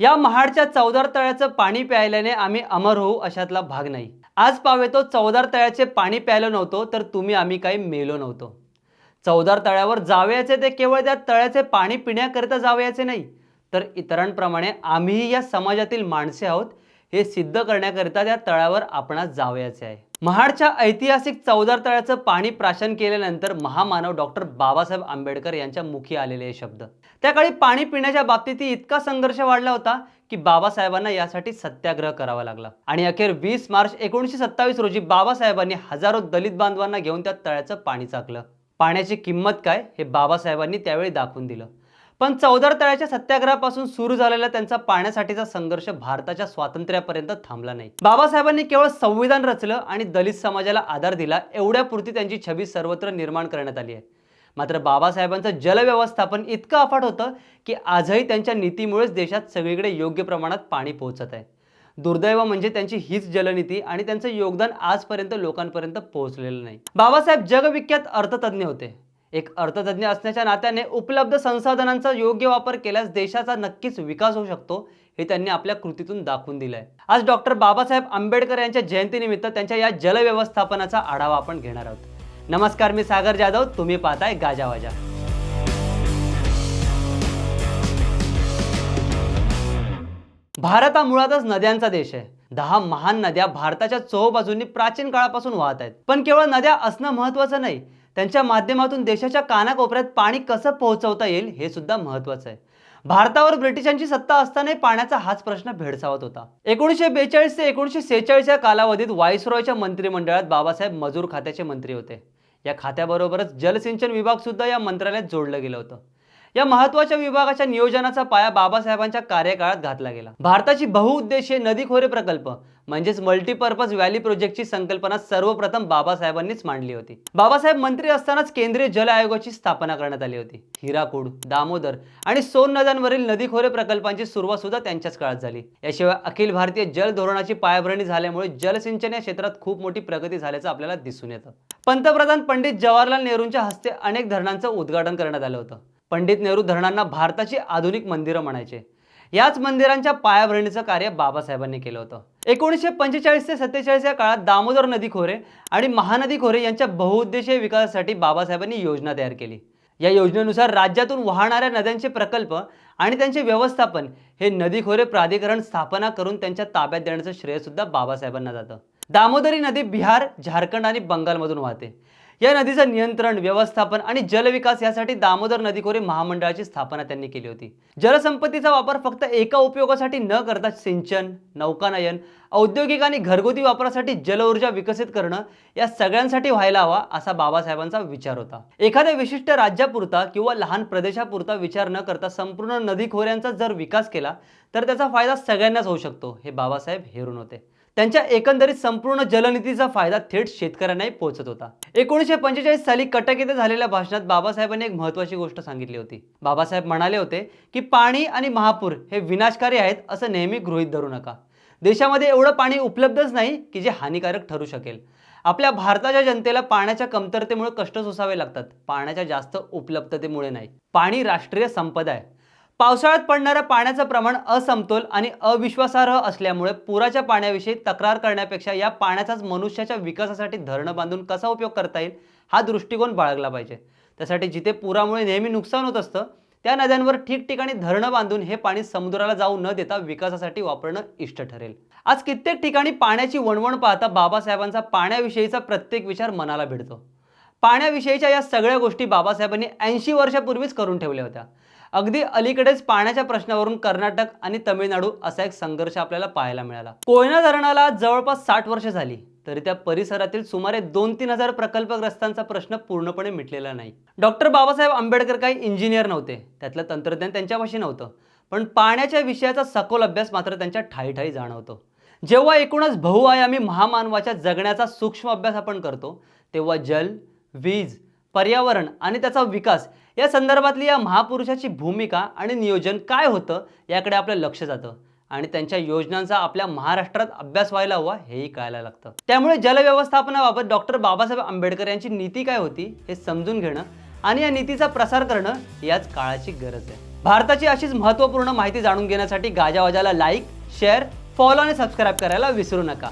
या महाडच्या चौदार तळ्याचं पाणी प्यायल्याने आम्ही अमर होऊ अशातला भाग नाही. आज पावेतो चौदार तळ्याचे पाणी प्यायलो नव्हतो तर तुम्ही आम्ही काही मेलो नव्हतो. चौदार तळ्यावर जावयाचे ते केवळ त्या तळ्याचे पाणी पिण्याकरिता जावयाचे नाही तर इतरांप्रमाणे आम्हीही या समाजातील माणसे आहोत हे सिद्ध करण्याकरिता त्या तळ्यावर आपणास जावयाचे आहे. महाडच्या ऐतिहासिक चौदार तळ्याचं पाणी प्राशन केल्यानंतर महामानव डॉक्टर बाबासाहेब आंबेडकर यांच्या मुखी आलेले हे शब्द. त्या काळी पाणी पिण्याच्या बाबतीत इतका संघर्ष वाढला होता की बाबासाहेबांना यासाठी सत्याग्रह करावा लागला. आणि अखेर वीस मार्च एकोणीसशे सत्तावीस रोजी बाबासाहेबांनी हजारो दलित बांधवांना घेऊन त्या तळ्याचं पाणी चाकलं. पाण्याची किंमत काय हे बाबासाहेबांनी त्यावेळी दाखवून दिलं. पण चौदार तळ्याच्या सत्याग्रहापासून सुरू झालेला त्यांचा पाण्यासाठीचा संघर्ष भारताच्या स्वातंत्र्यापर्यंत थांबला नाही. बाबासाहेबांनी केवळ संविधान रचलं आणि दलित समाजाला आधार दिला एवढ्यापुरती त्यांची छबी सर्वत्र निर्माण करण्यात आली आहे. मात्र बाबासाहेबांचं जलव्यवस्थापन इतकं अफाट होतं की आजही त्यांच्या नीतीमुळेच देशात सगळीकडे योग्य प्रमाणात पाणी पोहोचत आहे. दुर्दैव म्हणजे त्यांची हीच जलनीती आणि त्यांचं योगदान आजपर्यंत लोकांपर्यंत पोहोचलेलं नाही. बाबासाहेब जगविख्यात अर्थतज्ञ होते. एक अर्थतज्ञ असण्याच्या नात्याने उपलब्ध संसाधनांचा योग्य वापर केल्यास देशाचा नक्कीच विकास होऊ शकतो हे त्यांनी आपल्या कृतीतून दाखवून दिलं आहे आज डॉक्टर बाबासाहेब आंबेडकर यांच्या जयंतीनिमित्त त्यांच्या या जलव्यवस्थापनाचा आढावा आपण घेणार आहोत. नमस्कार मी सागर जाधव तुम्ही पाहताय गाजावाजा भारत हा मुळातच नद्यांचा देश आहे. दहा महान नद्या भारताच्या चौबाजूंनी प्राचीन काळापासून वाहत आहेत. पण केवळ नद्या असणं महत्वाचं नाही त्यांच्या माध्यमातून देशाच्या कानाकोपऱ्यात पाणी कसं पोहोचवता येईल हे सुद्धा महत्वाचं आहे. भारतावर ब्रिटिशांची सत्ता असतानाही पाण्याचा हाच प्रश्न भेडसावत होता. एकोणीसशे बेचाळीस ते एकोणीसशे सेहेचाळीस या कालावधीत वायसरॉयच्या मंत्रिमंडळात बाबासाहेब मजूर खात्याचे मंत्री होते. या खात्याबरोबरच जलसिंचन विभाग सुद्धा या मंत्रालयात जोडलं गेलं होतं. या महत्त्वाच्या विभागाच्या नियोजनाचा पाया बाबासाहेबांच्या कार्यकाळात घातला गेला. भारताची बहुउद्देशीय नदी खोरे प्रकल्प म्हणजेच मल्टीपर्पज व्हॅली प्रोजेक्टची संकल्पना सर्वप्रथम बाबासाहेबांनीच मांडली होती. बाबासाहेब मंत्री असतानाच केंद्रीय जल आयोगाची स्थापना करण्यात आली होती. हिराकूड दामोदर आणि सोन नद्यांवरील नदी खोरे प्रकल्पांची सुरुवात सुद्धा त्यांच्याच काळात झाली. याशिवाय अखिल भारतीय जल धोरणाची पायाभरणी झाल्यामुळे जलसिंचन या क्षेत्रात खूप मोठी प्रगती झाल्याचं आपल्याला दिसून येतं. पंतप्रधान पंडित जवाहरलाल नेहरूंच्या हस्ते अनेक धरणांचं उद्घाटन करण्यात आलं होतं. पंडित नेहरू धरणांना भारताची आधुनिक मंदिरं म्हणायचे. याच मंदिरांच्या पायाभरणीचं कार्य बाबासाहेबांनी केलं होतं. एकोणीसशे पंचेचाळीस ते सत्तेचाळीस या काळात दामोदर नदी खोरे आणि महानदी खोरे यांच्या बहुउद्देशीय विकासासाठी बाबासाहेबांनी योजना तयार केली. या योजनेनुसार राज्यातून वाहणाऱ्या नद्यांचे प्रकल्प आणि त्यांचे व्यवस्थापन हे नदी खोरे प्राधिकरण स्थापना करून त्यांच्या ताब्यात देण्याचं श्रेय सुद्धा बाबासाहेबांना जातं. दामोदरी नदी बिहार झारखंड आणि बंगालमधून वाहते. या नदीचं नियंत्रण व्यवस्थापन आणि जलविकास यासाठी दामोदर नदी खोरे महामंडळाची स्थापना त्यांनी केली होती. जलसंपत्तीचा वापर फक्त एका उपयोगासाठी न करता सिंचन नौकानयन औद्योगिक आणि घरगुती वापरासाठी जलऊर्जा विकसित करणं या सगळ्यांसाठी व्हायला हवा असा बाबासाहेबांचा विचार होता. एखाद्या विशिष्ट राज्यापुरता किंवा लहान प्रदेशापुरता विचार न करता संपूर्ण नदी खोऱ्यांचा जर विकास केला तर त्याचा फायदा सगळ्यांनाच होऊ शकतो हे बाबासाहेब हेरून होते. त्यांच्या एकंदरीत संपूर्ण जलनीतीचा फायदा थेट शेतकऱ्यांनाही पोहोचत होता. एकोणीसशे पंचेचाळीस साली कटक येथे झालेल्या भाषणात बाबासाहेबांनी एक महत्वाची गोष्ट सांगितली होती. बाबासाहेब म्हणाले होते की पाणी आणि महापूर हे विनाशकारी आहेत असं नेहमी गृहीत धरू नका. देशामध्ये एवढं पाणी उपलब्धच नाही की जे हानिकारक ठरू शकेल. आपल्या भारताच्या जनतेला पाण्याच्या कमतरतेमुळे कष्ट सोसावे लागतात. पाण्याच्या जास्त उपलब्धतेमुळे नाही. पाणी राष्ट्रीय संपदा आहे. पावसाळ्यात पडणाऱ्या पाण्याचं प्रमाण असमतोल आणि अविश्वासार्ह असल्यामुळे पुराच्या पाण्याविषयी तक्रार करण्यापेक्षा या पाण्याचाच मनुष्याच्या विकासासाठी धरणं बांधून कसा उपयोग करता येईल हा दृष्टिकोन बाळगला पाहिजे. त्यासाठी जिथे पुरामुळे नेहमी नुकसान होत असतं त्या नद्यांवर ठिकठिकाणी धरणं बांधून हे पाणी समुद्राला जाऊ न देता विकासासाठी वापरणं इष्ट ठरेल. आज कित्येक ठिकाणी पाण्याची वणवण पाहता बाबासाहेबांचा पाण्याविषयीचा प्रत्येक विचार मनाला भिडतो. पाण्याविषयीच्या या सगळ्या गोष्टी बाबासाहेबांनी ऐंशी वर्षापूर्वीच करून ठेवल्या होत्या. अगदी अलीकडेच पाण्याच्या प्रश्नावरून कर्नाटक आणि तमिळनाडू असा एक संघर्ष आपल्याला पाहायला मिळाला. कोयना धरणाला जवळपास साठ वर्ष झाली तरी त्या परिसरातील सुमारे दोन तीन हजार प्रकल्पग्रस्तांचा प्रश्न पूर्णपणे मिटलेला नाही. डॉक्टर बाबासाहेब आंबेडकर काही इंजिनियर नव्हते त्यातलं तंत्रज्ञान त्यांच्यापाशी नव्हतं पण पाण्याच्या विषयाचा सखोल अभ्यास मात्र त्यांच्या ठाईठाई जाणवतो. जेव्हा एकूणच बहुआयामी महामानवाच्या जगण्याचा सूक्ष्म अभ्यास आपण करतो तेव्हा जल वीज पर्यावरण आणि त्याचा विकास या संदर्भातली या महापुरुषाची भूमिका आणि नियोजन काय होतं याकडे आपलं लक्ष जातं आणि त्यांच्या योजनांचा आपल्या महाराष्ट्रात अभ्यास व्हायला हवा हेही कळायला लागतं. त्यामुळे जलव्यवस्थापनाबाबत डॉक्टर बाबासाहेब आंबेडकर यांची नीती काय होती हे समजून घेणं आणि या नीतीचा प्रसार करणं याच काळाची गरज आहे. भारताची अशीच महत्त्वपूर्ण माहिती जाणून घेण्यासाठी गाजावाजाला लाईक शेअर फॉलो आणि सबस्क्राईब करायला विसरू नका.